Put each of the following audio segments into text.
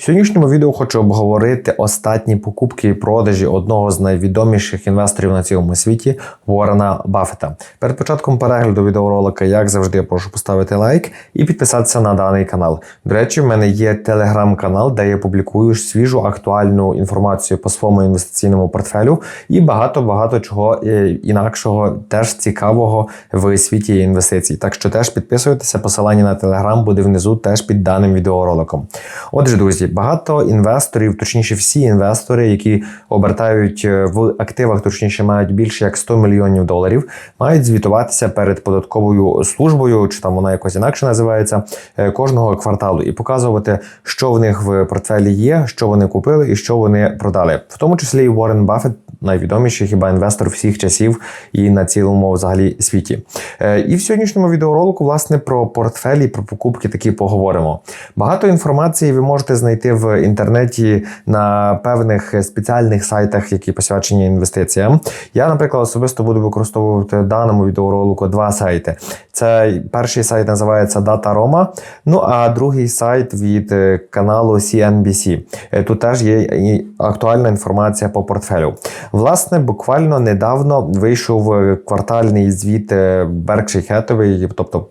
В сьогоднішньому відео хочу обговорити останні покупки і продажі одного з найвідоміших інвесторів на цілому світі Уоррена Баффета. Перед початком перегляду відеоролика, як завжди, я прошу поставити лайк і підписатися на даний канал. До речі, в мене є телеграм-канал, де я публікую свіжу актуальну інформацію по своєму інвестиційному портфелю і багато-багато чого е, інакшого, теж цікавого в світі інвестицій. Так що теж підписуйтеся, посилання на телеграм буде внизу теж під даним відеороликом. Отже, друзі, багато інвесторів, точніше, всі інвестори, які обертають е, в активах, точніше, мають більше як 100 мільйонів доларів, мають звітуватися перед податковою службою, чи там вона якось інакше називається, е, кожного кварталу і показувати, що в них в портфелі є, що вони купили і що вони продали. В тому числі і Уоррен Баффет, найвідоміший хіба інвестор всіх часів і на цілому взагалі світі. Е, І в сьогоднішньому відеоролику, власне, про портфелі, про покупки такі поговоримо. Багато інформації ви можете знайти в інтернеті на певних спеціальних сайтах, які посвячені інвестиціям. Я, наприклад, особисто буду використовувати в даному відеоролику два сайти. Це перший сайт називається DataRoma, ну а другий сайт від е, каналу CNBC. Е, Тут теж є актуальна інформація по портфелю. Власне, буквально недавно вийшов е, квартальний звіт Berkshire Hathaway, тобто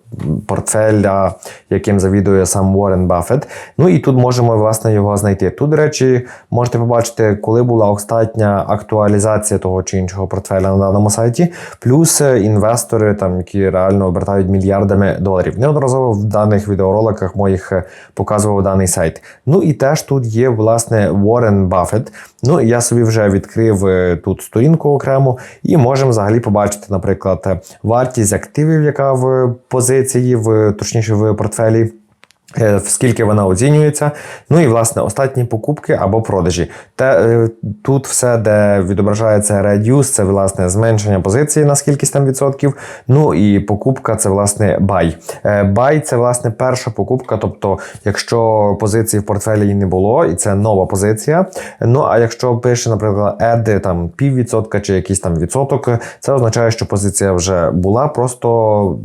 портфеля, яким завідує сам Уоррен Баффет. Ну і тут можемо власне його знайти. Тут, до речі, можете побачити, коли була остання актуалізація того чи іншого портфеля на даному сайті, плюс е, інвестори, там які реально обертають мільярдами доларів. Неодноразово в даних відеороликах моїх е, показував даний сайт. Ну і теж тут є власне Уоррен Баффет. Ну я собі вже відкрив е, тут сторінку окремо, і можемо взагалі побачити, наприклад, вартість активів, яка в позиції, в точніше в портфелі. е, Скільки вона оцінюється, ну і власне останні покупки або продажі. Те е, тут все, де відображається reduce, це власне зменшення позиції на скількись там відсотків. Ну і покупка це власне buy. Е, Buy – це власне перша покупка. Тобто, якщо позиції в портфелі не було, і це нова позиція. Ну а якщо пише, наприклад, add там піввідсотка чи якийсь там відсоток, це означає, що позиція вже була, просто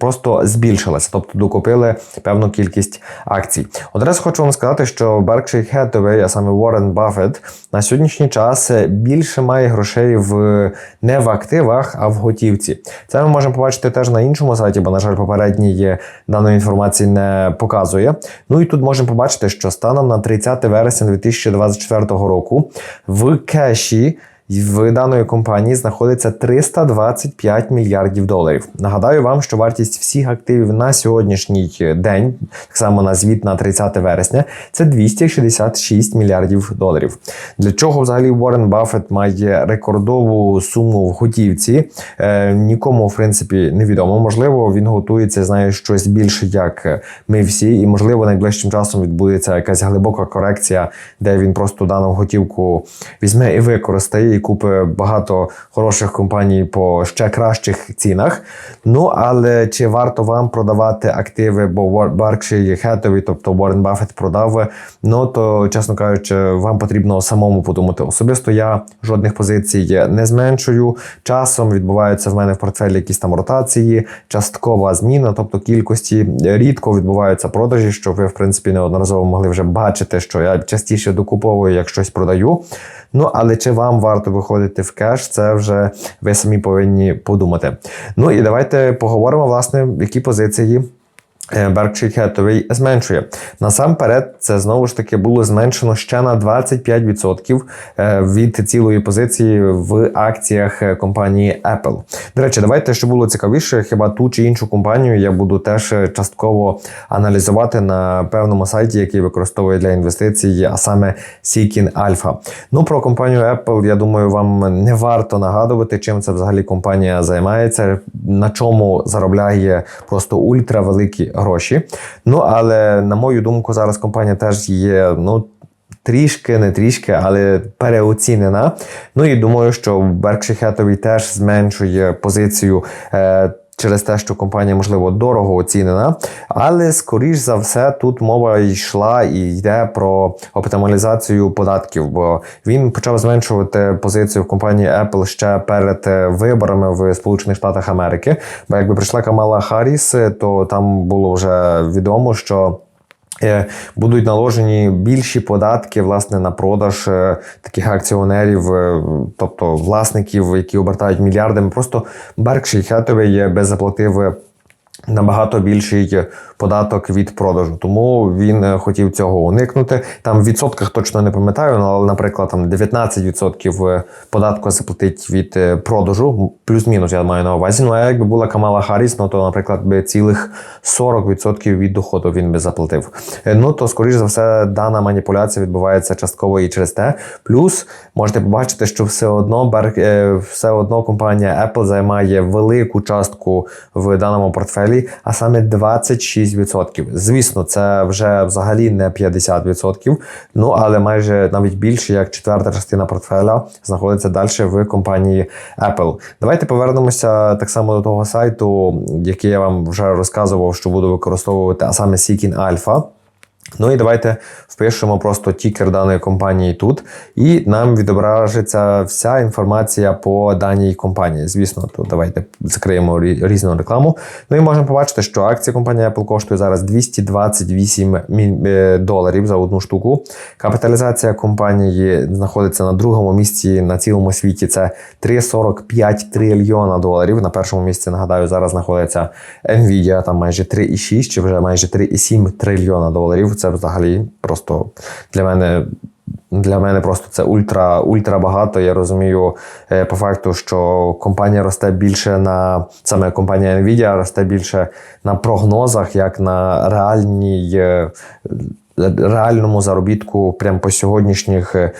просто збільшилася, тобто докупили певну кількість акцій. Одразу хочу вам сказати, що Berkshire Hathaway, а саме Warren Buffett, на сьогоднішній час більше має грошей в не в активах, а в готівці. Це ми можемо побачити теж на іншому сайті, бо, на жаль, попередній даної інформації не показує. Ну і тут можемо побачити, що станом на 30 вересня 2024 року в кеші в даної компанії знаходиться 325 мільярдів доларів. Нагадаю вам, що вартість всіх активів на сьогоднішній день, так само на звіт на 30 вересня, це 266 мільярдів доларів. Для чого взагалі Уоррен Баффет має рекордову суму в готівці? Е, нікому, в принципі, невідомо. Можливо, він готується, знає щось більше, як ми всі, і можливо, найближчим часом відбудеться якась глибока корекція, де він просто дану готівку візьме і використає і купить багато хороших компаній по ще кращих цінах. Ну але чи варто вам продавати активи, бо Berkshire Hathaway, тобто Warren Buffett продав, ну то, чесно кажучи, вам потрібно самому подумати. Особисто я жодних позицій не зменшую. Часом відбуваються в мене в портфелі якісь там ротації, часткова зміна, тобто кількості рідко відбуваються продажі, що ви, в принципі, неодноразово могли вже бачити, що я частіше докуповую, як щось продаю. Ну, але чи вам варто виходити в кеш, це вже ви самі повинні подумати. Ну і давайте поговоримо, власне, які позиції. Е, Berkshire Hathaway зменшує. Насамперед, це знову ж таки було зменшено ще на 25% е, від цілої позиції в акціях е, компанії Apple. До речі, давайте, щоб було цікавіше, хіба ту чи іншу компанію я буду теж е, частково аналізувати на певному сайті, який використовує для інвестицій, а саме Seeking Alpha. Ну, про компанію Apple, я думаю, вам не варто нагадувати, чим це взагалі компанія займається, на чому заробляє просто ультравеликі гроші. Ну, але на мою думку, зараз компанія теж є, ну. Трішки, не трішки, але переоцінена. Ну і думаю, що Berkshire Hathaway теж зменшує позицію е, через те, що компанія, можливо, дорого оцінена. Але, скоріш за все, тут мова йшла і йде про оптималізацію податків, бо він почав зменшувати позицію в компанії Apple ще перед е, виборами в Сполучених Штатах Америки. Бо якби прийшла Камала Харріс, то там було вже відомо, що. Е, Будуть наложені більші податки власне на продаж е, таких акціонерів, е, тобто власників, які обертають мільярдами. Просто Berkshire Hathaway би заплатив набагато більший податок від продажу. Тому він е, хотів цього уникнути. Там в відсотках точно не пам'ятаю, ну, але, наприклад, там 19% податку заплатить від е, продажу, плюс-мінус, я маю на увазі. Ну а якби була Камала Харріс, ну то, наприклад, би цілих 40% від доходу він би заплатив. Е, Ну то, скоріш за все, дана маніпуляція відбувається частково і через те. Плюс можете побачити, що все одно е, все одно компанія Apple займає велику частку в даному портфелі, а саме 26%. Звісно, це вже взагалі не 50%, ну але майже навіть більше як четверта частина портфеля знаходиться далі в компанії Apple. Давайте повернемося так само до того сайту, який я вам вже розказував, що буду використовувати, а саме Seeking Alpha. Ну і давайте впишемо просто тікер даної компанії тут, і нам відображиться вся інформація по даній компанії. Звісно, то давайте закриємо різну рекламу. Ну і можемо побачити, що акція компанії Apple коштує зараз 228 е, доларів за одну штуку. Капіталізація компанії знаходиться на другому місці на цілому світі. Це 3,45 трильйона доларів. На першому місці нагадаю, зараз знаходиться Nvidia, там майже 3,6 чи вже майже 3,7 трильйона доларів. Це взагалі просто для мене. Для мене просто це ультра ультра багато. Я розумію е, по факту, що компанія росте більше на саме компанія Nvidia росте більше на прогнозах, як на реальній. Е, Реальному заробітку прямо по сьогоднішніх е,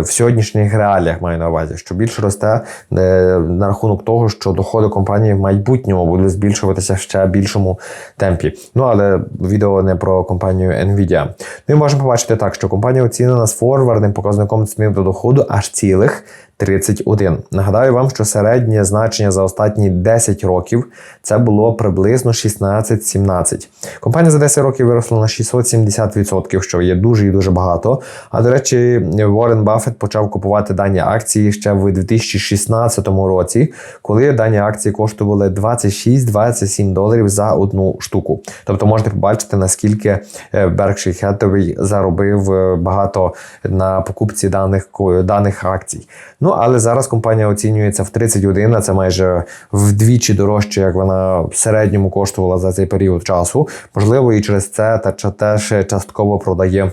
в сьогоднішніх реаліях маю на увазі, що більше росте е, на рахунок того, що доходи компанії в майбутньому будуть збільшуватися ще більшому темпі. Ну але відео не про компанію Nvidia. Ну і можемо побачити так, що компанія оцінена з форвардним показником ціни до доходу аж цілих 31. Нагадаю вам, що середнє значення за останні 10 років це було приблизно 16-17. Компанія за 10 років виросла на 670%, що є дуже і дуже багато. А до речі, Уоррен Баффет почав купувати дані акції ще в 2016 році, коли дані акції коштували 26-27 доларів за одну штуку. Тобто можете побачити, наскільки е, Berkshire Hathaway заробив е, багато на покупці даних, даних акцій. Ну але зараз компанія оцінюється в 31, а це майже вдвічі дорожче, як вона в середньому коштувала за цей період часу. Можливо, і через це та теж частково продає.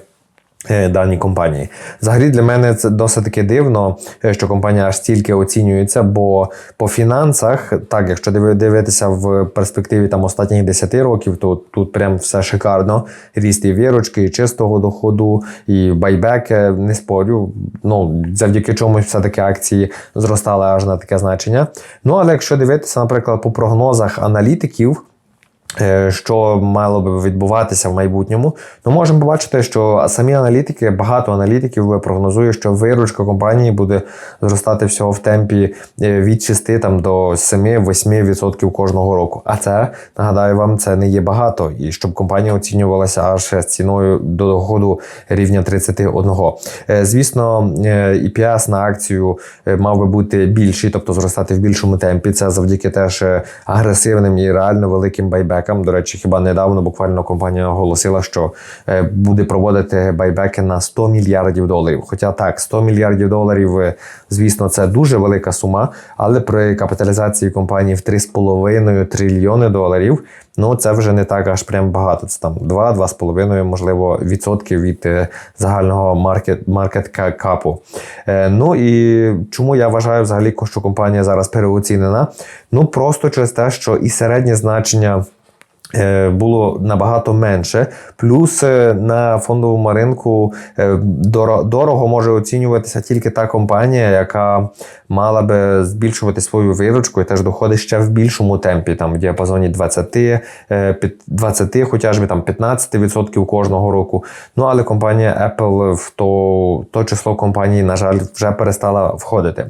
Е, Дані компанії. Взагалі для мене це досить таки дивно, е, що компанія аж стільки оцінюється, бо по фінансах, так, якщо диви- дивитися в перспективі там останніх 10 років, то тут прям все шикарно. Ріст і вірочки, і чистого доходу, і байбеки, не спорю. Ну, завдяки чомусь все-таки акції зростали аж на таке значення. Ну, але якщо дивитися, наприклад, по прогнозах аналітиків, що мало би відбуватися в майбутньому, то можемо побачити, що самі аналітики, багато аналітиків прогнозують, що виручка компанії буде зростати всього в темпі е, від 6 там, до 7-8% кожного року. А це нагадаю вам, це не є багато. І щоб компанія оцінювалася аж ціною до доходу рівня 31. Е, Звісно, е, EPS на акцію е, мав би бути більший, тобто зростати в більшому темпі. Це завдяки теж е, агресивним і реально великим байбекам. До речі, хіба недавно буквально компанія оголосила, що е, буде проводити байбеки на 100 мільярдів доларів. Хоча так, 100 мільярдів доларів, е, звісно, це дуже велика сума, але при капіталізації компанії в 3,5 трильйони доларів. Ну, це вже не так аж прям багато. Це там 2-2,5, можливо, відсотків від е, загального маркет капу. Е, ну і чому я вважаю взагалі, що компанія зараз переоцінена? Ну просто через те, що і середнє значення. Е, було набагато менше. Плюс е, на фондовому ринку е, дорого може оцінюватися тільки та компанія, яка мала би збільшувати свою виручку і теж доходи ще в більшому темпі, там в діапазоні 20, е, під- 20 хоча б там 15% кожного року. Ну але компанія Apple в то, то число компаній, на жаль, вже перестала входити.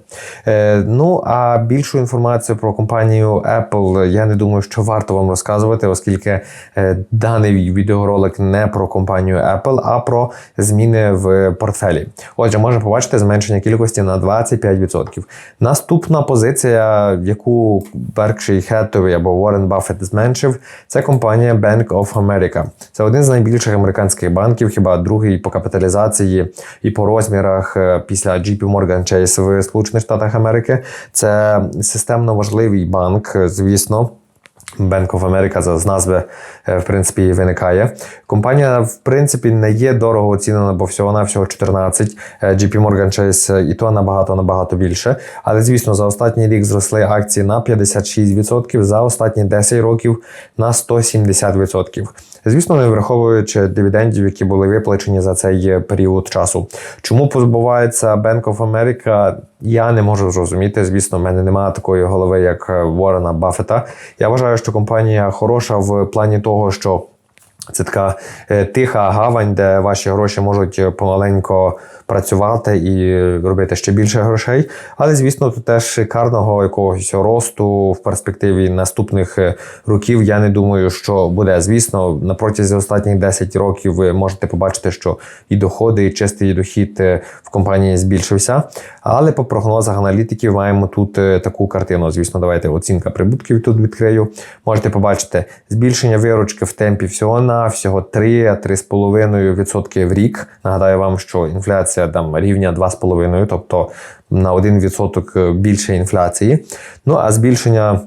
Е, ну а більшу інформацію про компанію Apple я не думаю, що варто вам розказувати, оскільки е, даний відеоролик не про компанію Apple, а про зміни в портфелі. Отже, можемо побачити зменшення кількості на 25%. Наступна позиція, яку Berkshire Hathaway або Warren Buffett зменшив, це компанія Bank of America. Це один з найбільших американських банків, хіба другий по капіталізації і по розмірах е, після JP Morgan Chase в Сполучених Штатах Америки. Це системно важливий банк, е, звісно. Bank of America з назви е, в принципі виникає. Компанія в принципі не є дорого оцінена, бо всього на всього 14. Е, JP Morgan Chase е, і то набагато набагато більше. Але звісно, за останній рік зросли акції на 56%, за останні 10 років на 170%. Звісно, не враховуючи дивідендів, які були виплачені за цей е, період часу. Чому позбувається Bank of America, я не можу зрозуміти. Звісно, в мене немає такої голови, як е, Ворена Баффета. Я вважаю, що компанія хороша в плані того, що це така е, тиха гавань, де ваші гроші можуть е, помаленько працювати і робити ще більше грошей. Але, звісно, тут теж шикарного якогось росту в перспективі наступних е, років. Я не думаю, що буде. Звісно, на протязі останніх 10 років ви можете побачити, що і доходи, і чистий дохід е, в компанії збільшився. Але по прогнозах аналітиків маємо тут е, таку картину. Звісно, давайте оцінка прибутків тут відкрию. Можете побачити збільшення виручки в темпі всього на всього 3-3,5% в рік. Нагадаю вам, що інфляція там рівня 2,5%, тобто на 1% більше інфляції. Ну а збільшення е,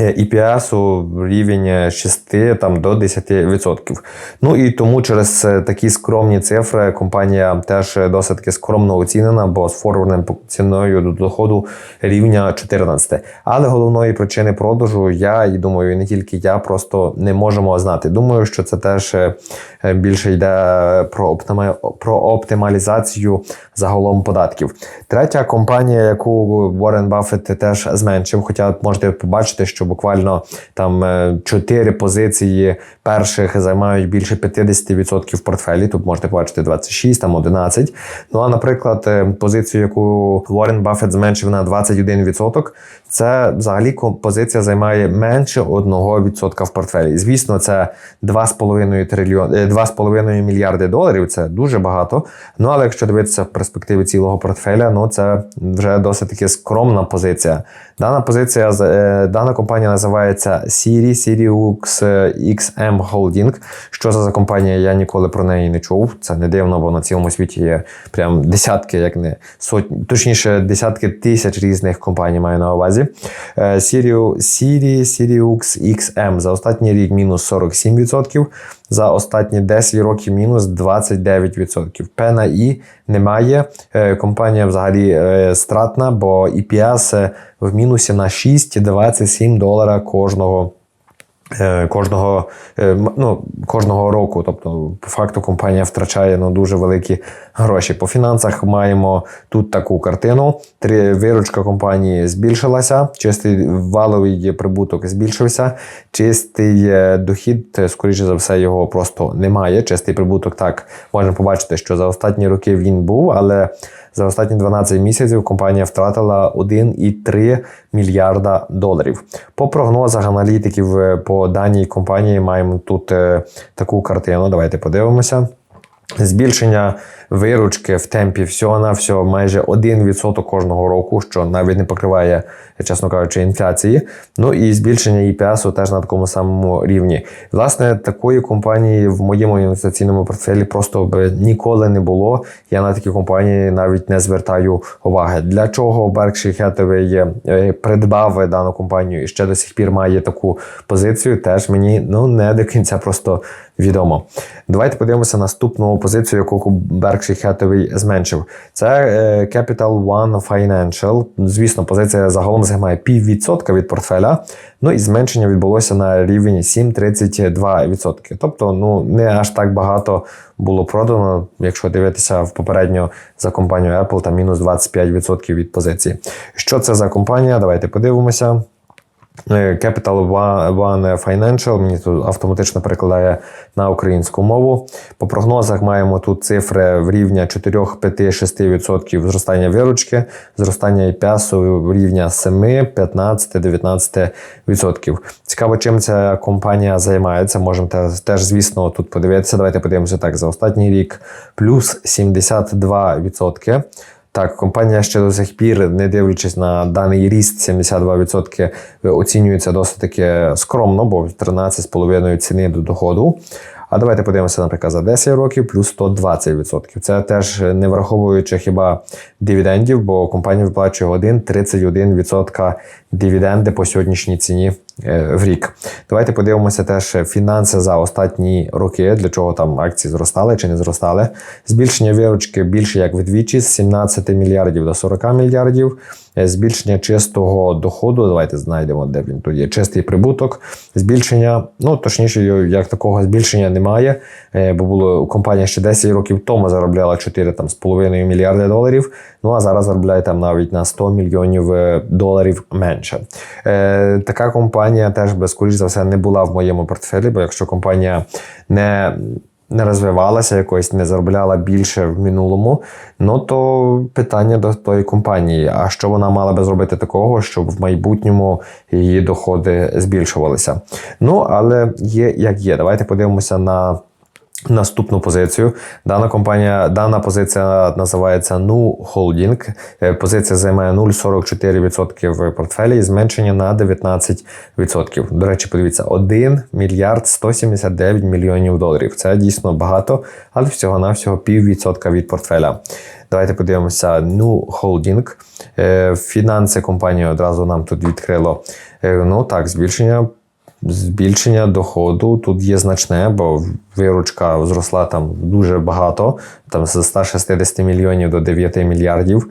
EPS у рівень 6 там, до 10%. Ну і тому через е, такі скромні цифри компанія теж досить скромно оцінена, бо з форвардним ціною до доходу рівня 14. Але головної причини продажу я і думаю, і не тільки я просто не можемо знати. Думаю, що це теж е, більше йде про про оптималізацію загалом податків. Третя компанія, яку Уоррен Баффет теж зменшив, хоча можете побачити, що буквально там е, чотири позиції перших займають більше 50% портфелі. Тут можете побачити 26, там 11. Ну а наприклад, е, позицію, яку Уоррен Баффет зменшив на 21%, це взагалі позиція займає менше 1% в портфелі. Звісно, це 2,5 трильйон, е, 2,5 мільярди доларів. Це дуже багато. Ну але якщо дивитися в перспективі цілого портфеля, ну це вже досить таки скромна позиція. Дана позиція е, дана компанія називається Siri, Siriux е, XM Holding. Що це за компанія? Я ніколи про неї не чув. Це не дивно, бо на цілому світі є прям десятки, як не сотні, точніше, десятки тисяч різних компаній маю на увазі. Е, Siri, Siri, Sirius XM за останній рік мінус 47%, за останні 10 років мінус 29%. П на І немає. Е, Компанія взагалі е, стратна, бо EPS в мінусі на 6,27 долара кожного. Е, Кожного, е, ну, кожного року, тобто, по факту, компанія втрачає ну, дуже великі гроші. По фінансах маємо тут таку картину. Три виручка компанії збільшилася, чистий валовий прибуток збільшився, чистий е, дохід, скоріше за все, його просто немає. Чистий прибуток так можна побачити, що за останні роки він був, але за останні 12 місяців компанія втратила 1,3 мільярда доларів. По прогнозах аналітиків е, по даній компанії маємо тут е, таку картину. Давайте подивимося. Збільшення виручки в темпі всього на всього майже 1% кожного року, що навіть не покриває, чесно кажучи, інфляції. Ну і збільшення EPS теж на такому самому рівні. Власне, такої компанії в моєму інвестиційному портфелі просто б ніколи не було. Я на такі компанії навіть не звертаю уваги. Для чого Hathaway е, придбав дану компанію і ще до сих пір має таку позицію, теж мені ну не до кінця просто відомо. Давайте подивимося наступну позицію, яку Berkshire Hathaway зменшив. Це е, Capital One Financial. Звісно, позиція загалом займає піввідсотка від портфеля. Ну і зменшення відбулося на рівень 7,32%. Тобто, ну не аж так багато було продано, якщо дивитися в попередньо за компанію Apple, там мінус 25% від позиції. Що це за компанія? Давайте подивимося. Е, Capital One Financial мені тут автоматично перекладає на українську мову. По прогнозах маємо тут цифри в рівня 4, 5, 6% зростання виручки, зростання EPS в рівня 7, 15, 19%. Цікаво, чим ця компанія займається. Можемо теж, звісно, тут подивитися. Давайте подивимося так: за останній рік плюс 72%. Так, компанія ще до сих пір, не дивлячись на даний ріст, 72% оцінюється досить таки скромно, бо 13,5 ціни до доходу. А давайте подивимося, наприклад, за 10 років плюс 120%. Це теж не враховуючи хіба дивідендів, бо компанія виплачує 1,31% дивіденди по сьогоднішній ціні в рік. Давайте подивимося теж фінанси за останні роки, для чого там акції зростали чи не зростали. Збільшення виручки більше як вдвічі з 17 мільярдів до 40 мільярдів. Е, збільшення чистого доходу. Давайте знайдемо, де він тут є. Чистий прибуток, збільшення. Ну точніше, як такого збільшення немає, е, бо було компанія ще 10 років тому заробляла 4,5 мільярди доларів. Ну а зараз заробляє там навіть на 100 мільйонів е, доларів менше. Е, Така компанія теж без скоріш за все не була в моєму портфелі, бо якщо компанія не не розвивалася якось, не заробляла більше в минулому, ну то питання до тої компанії: а що вона мала би зробити такого, щоб в майбутньому її доходи збільшувалися? Ну, але є як є. Давайте подивимося на. Наступну позицію. Дана компанія, дана позиція називається Nu Holding. Е, позиція займає 0,44% в портфелі і зменшення на 19%. До речі, подивіться, 1 мільярд 179 мільйонів доларів. Це дійсно багато, але всього-навсього піввідсотка від портфеля. Давайте подивимося Nu Holding. Е, фінанси компанії одразу нам тут відкрило. Е, ну так, збільшення збільшення доходу тут є значне, бо виручка зросла там дуже багато, там з 160 мільйонів до 9 мільярдів.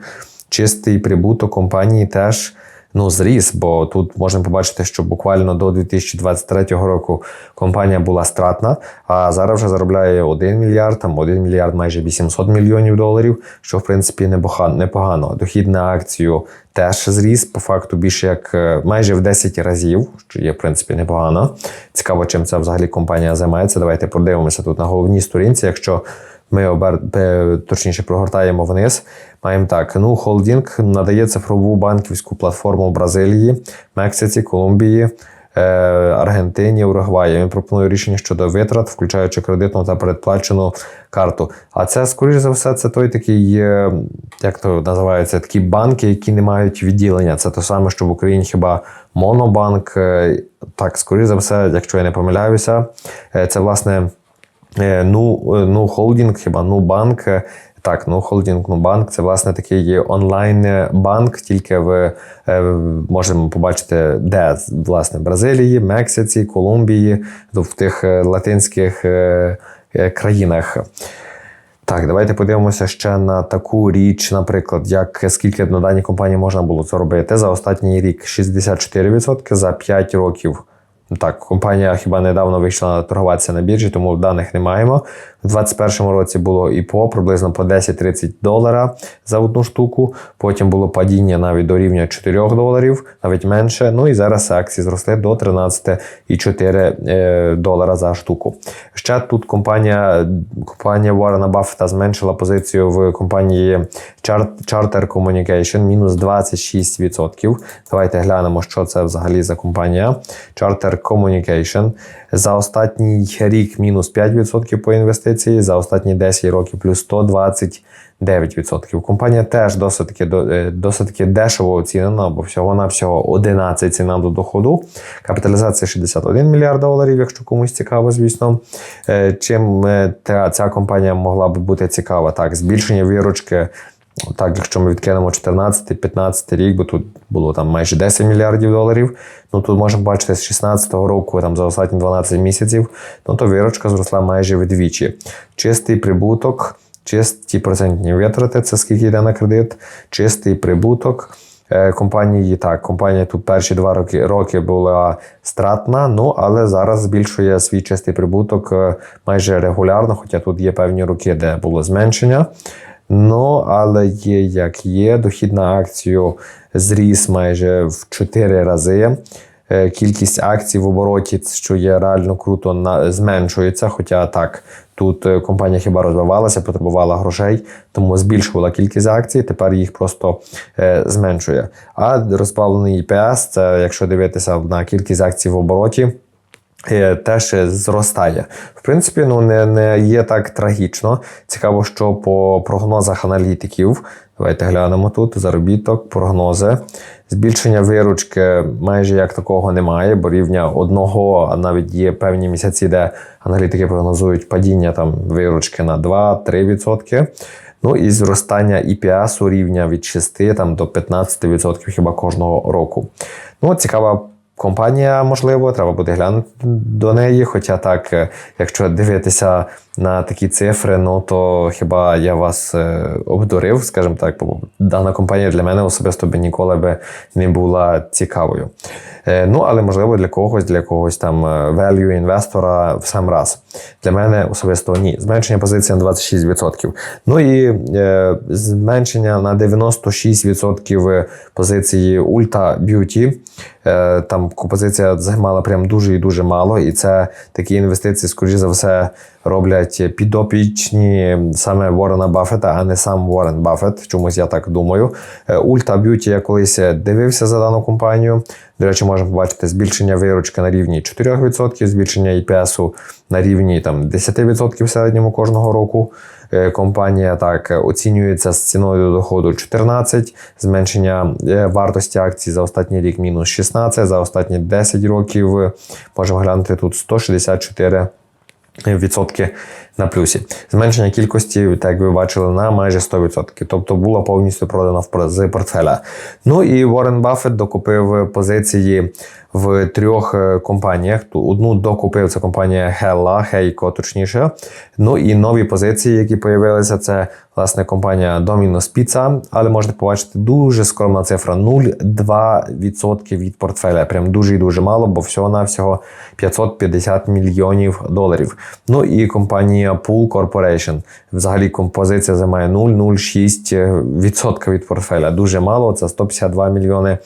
Чистий прибуток компанії теж ну, зріс, бо тут можна побачити, що буквально до 2023 року компанія була стратна, а зараз вже заробляє 1 мільярд, там 1 мільярд майже 800 мільйонів доларів, що в принципі непогано. Дохід на акцію теж зріс, по факту більше як е, майже в 10 разів, що є в принципі непогано. Цікаво, чим ця взагалі компанія займається. Давайте подивимося тут на головній сторінці. Якщо ми обер... точніше прогортаємо вниз. Маємо так: ну, холдинг надає цифрову банківську платформу Бразилії, Мексиці, Колумбії. Е, Аргентині, Уругваї. Він пропонує рішення щодо витрат, включаючи кредитну та передплачену карту. А це, скоріш за все, це той такий, як то називається, такі банки, які не мають відділення. Це те саме, що в Україні хіба Монобанк. Е, так, скоріш за все, якщо я не помиляюся, е, це власне. Е, ну, е, ну холдинг, хіба ну банк. Е, так, ну холдинг, ну банк це власне такий онлайн-банк, тільки в можемо побачити, де власне Бразилії, Мексиці, Колумбії, в тих латинських країнах. Так, давайте подивимося ще на таку річ, наприклад, як скільки на даній компанії можна було це робити. За останній рік 64%, за 5 років так, компанія хіба недавно вийшла торгуватися на біржі, тому даних не маємо. У 2021 році було і по приблизно по 10-30 долара за одну штуку. Потім було падіння навіть до рівня 4 доларів, навіть менше. Ну і зараз акції зросли до 13,4 е, долара за штуку. Ще тут компанія компанія Warren Buffett зменшила позицію в компанії Charter Communication мінус 26%. Давайте глянемо, що це взагалі за компанія. Charter Communication. За останній рік мінус 5% по інвестиції, за останні 10 років плюс 129%. Компанія теж досить таки е, дешево оцінена, бо всього-навсього 11 ціна до доходу. Капіталізація 61 мільярд доларів, якщо комусь цікаво, звісно. Е, чим е, ця компанія могла б бути цікава? Так, збільшення виручки Так, якщо ми відкинемо 14-15 рік, бо тут було там майже 10 мільярдів доларів, ну тут можемо бачити з 16 року, там за останні 12 місяців, ну то виручка зросла майже вдвічі. Чистий прибуток, чисті процентні витрати, це скільки йде на кредит, чистий прибуток. е, Компанії так, компанія тут перші два роки роки була стратна, ну але зараз збільшує свій чистий прибуток е, майже регулярно, хоча тут є певні роки, де було зменшення. Ну, але є як є. Дохід на акцію зріс майже в 4 рази. Е, Кількість акцій в обороті, що є реально круто, зменшується. Хоча так, тут е, компанія хіба розвивалася, потребувала грошей, тому збільшувала кількість акцій, тепер їх просто е, зменшує. А розбавлений EPS, це якщо дивитися на кількість акцій в обороті, теж зростає. В принципі, ну не, не є так трагічно. Цікаво, що по прогнозах аналітиків. Давайте глянемо тут заробіток, прогнози. Збільшення виручки майже як такого немає, бо рівня одного, а навіть є певні місяці, де аналітики прогнозують падіння там виручки на 2-3%. Ну і зростання EPS у рівня від 6 там, до 15% хіба кожного року. Ну, цікава компанія, можливо, треба буде глянути до неї. Хоча так, е, якщо дивитися на такі цифри, ну то хіба я вас е, обдурив, скажімо так, бо дана компанія для мене особисто би ніколи би не була цікавою. Е, Ну, але можливо для когось, для когось там value інвестора в сам раз. Для мене особисто ні. Зменшення позиції на 26%. Ну і е, зменшення на 96% позиції Ulta Beauty. Е, там позиція займала прям дуже і дуже мало, і це такі інвестиції, скоріш за все, роблять підопічні саме Ворена Баффета, а не сам Ворен Баффет. Чомусь я так думаю. Е, Ulta Beauty я колись дивився за дану компанію. До речі, можемо побачити збільшення виручки на рівні 4%, збільшення EPS на рівні там, 10% в середньому кожного року. Е, Компанія так оцінюється з ціною доходу 14, зменшення е, вартості акцій за останній рік мінус 16, за останні 10 років е, можемо глянути тут 164 відсотки на плюсі. Зменшення кількості, так як ви бачили, на майже 100%. Тобто було повністю продано в- з портфеля. Ну і Уоррен Баффет докупив позиції в трьох е, компаніях. Одну докупив це компанія Hella, Heiko, точніше. Ну і нові позиції, які з'явилися, це власне компанія Domino's Pizza, але можете побачити дуже скромна цифра 0,2% від портфеля. Прям дуже і дуже мало, бо всього-навсього 550 мільйонів доларів. Ну і компанія Pool Corporation. Взагалі композиція займає 0,06% від портфеля. Дуже мало, це 152 мільйони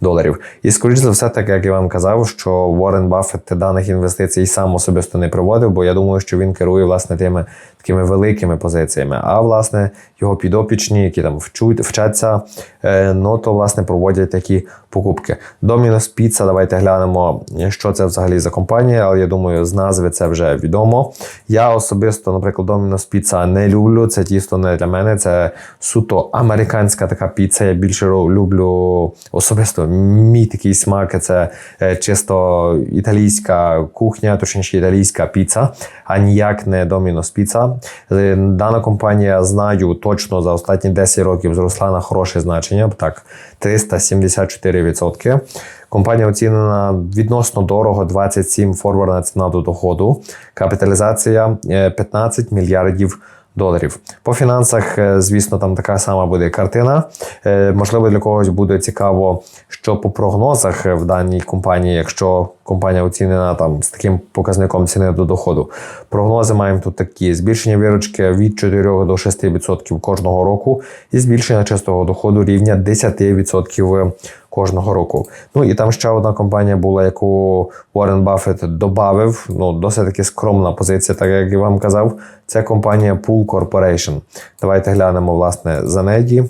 доларів. І скоріш за все, так як я вам казав, що Уоррен Баффет даних інвестицій сам особисто не проводив, бо я думаю, що він керує власне тими такими великими позиціями. А власне його підопічні, які там вчуть, вчаться, е, ну то власне проводять такі покупки. Domino's Pizza, давайте глянемо, що це взагалі за компанія, але я думаю, з назви це вже відомо. Я особисто, наприклад, Domino's Pizza не люблю. Це тісто не для мене. Це суто американська така піца. Я більше люблю особисто мій такий смак. Це е, чисто італійська кухня, точніше італійська піца, а ніяк не Domino's Pizza. Е, Дана компанія знаю точно за останні 10 років зросла на хороше значення. Так, 374%. Компанія оцінена відносно дорого 27 форвардна ціна до доходу. Капіталізація е, 15 мільярдів доларів. По фінансах, е, звісно, там така сама буде картина. Е, Можливо, для когось буде цікаво, що по прогнозах е, в даній компанії, якщо компанія оцінена там з таким показником ціни до доходу. Прогнози маємо тут такі: збільшення виручки від 4 до 6% кожного року, і збільшення чистого доходу рівня 10% кожного року. Ну і там ще одна компанія була, яку Уоррен Баффет додав. Ну, досить таки скромна позиція, так як я вам казав. Це компанія Pool Corporation. Давайте глянемо власне за неї.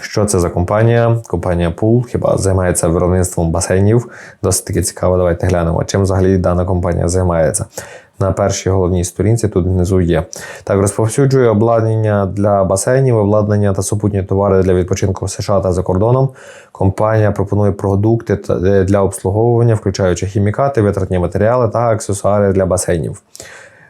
Що це за компанія? Компанія Pool хіба займається виробництвом басейнів. Досить таки цікаво. Давайте глянемо, чим взагалі дана компанія займається. На першій головній сторінці тут внизу є. Так, розповсюджує обладнання для басейнів, обладнання та супутні товари для відпочинку в США та за кордоном. Компанія пропонує продукти е, для обслуговування, включаючи хімікати, витратні матеріали та аксесуари для басейнів.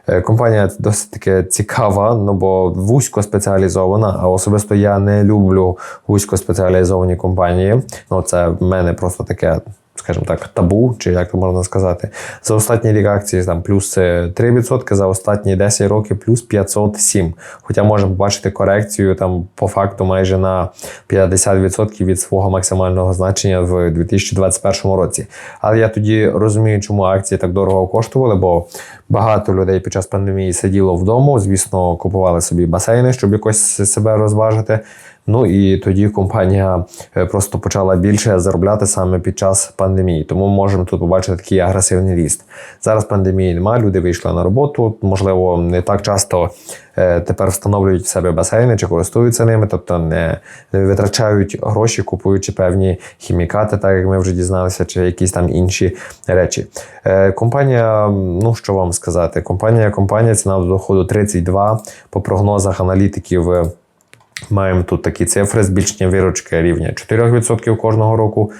Е, Компанія досить таки цікава, ну бо вузько спеціалізована, а особисто я не люблю вузько спеціалізовані компанії. Ну, це в мене просто таке. Скажімо так, табу, чи як то можна сказати, за останній рік акції там плюс е, 3%, за останні 10 років плюс 507. Хоча можемо побачити корекцію там по факту майже на 50% від свого максимального значення в 2021 році. Але я тоді розумію, чому акції так дорого коштували, бо багато людей під час пандемії сиділо вдома, звісно, купували собі басейни, щоб якось себе розважити. Ну і тоді компанія е, просто почала більше заробляти саме під час пандемії. Тому можемо тут побачити такий агресивний ріст. Зараз пандемії немає, люди вийшли на роботу. Можливо, не так часто е, тепер встановлюють в себе басейни чи користуються ними, тобто не, витрачають гроші, купуючи певні хімікати, так як ми вже дізналися, чи якісь там інші речі. Е, компанія, ну що вам сказати, компанія, компанія ціна до доходу 32 по прогнозах аналітиків. Маємо тут такі цифри: збільшення виручки рівня 4% кожного року,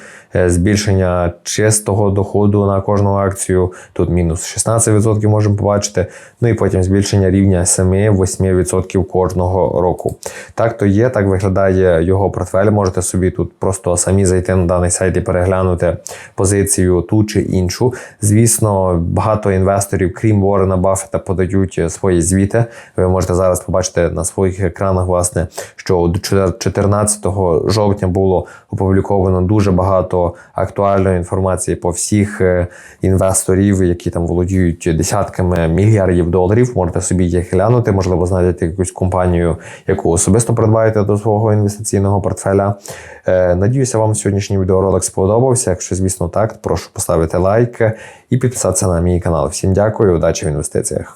збільшення чистого доходу на кожну акцію. Тут мінус 16% можемо побачити. Ну і потім збільшення рівня 7-8% кожного року. Так то є, так виглядає його портфель. Можете собі тут просто самі зайти на даний сайт і переглянути позицію ту чи іншу. Звісно, багато інвесторів, крім Уоррена Баффета, подають свої звіти. Ви можете зараз побачити на своїх екранах, власне, що до 14 жовтня було опубліковано дуже багато актуальної інформації по всіх е, інвесторів, які там володіють десятками мільярдів доларів. Можете собі їх глянути, можливо, знайдете якусь компанію, яку особисто придбаєте до свого інвестиційного портфеля. Е, Надіюся, вам сьогоднішній відеоролик сподобався. Якщо, звісно, так, прошу поставити лайк і підписатися на мій канал. Всім дякую, удачі в інвестиціях.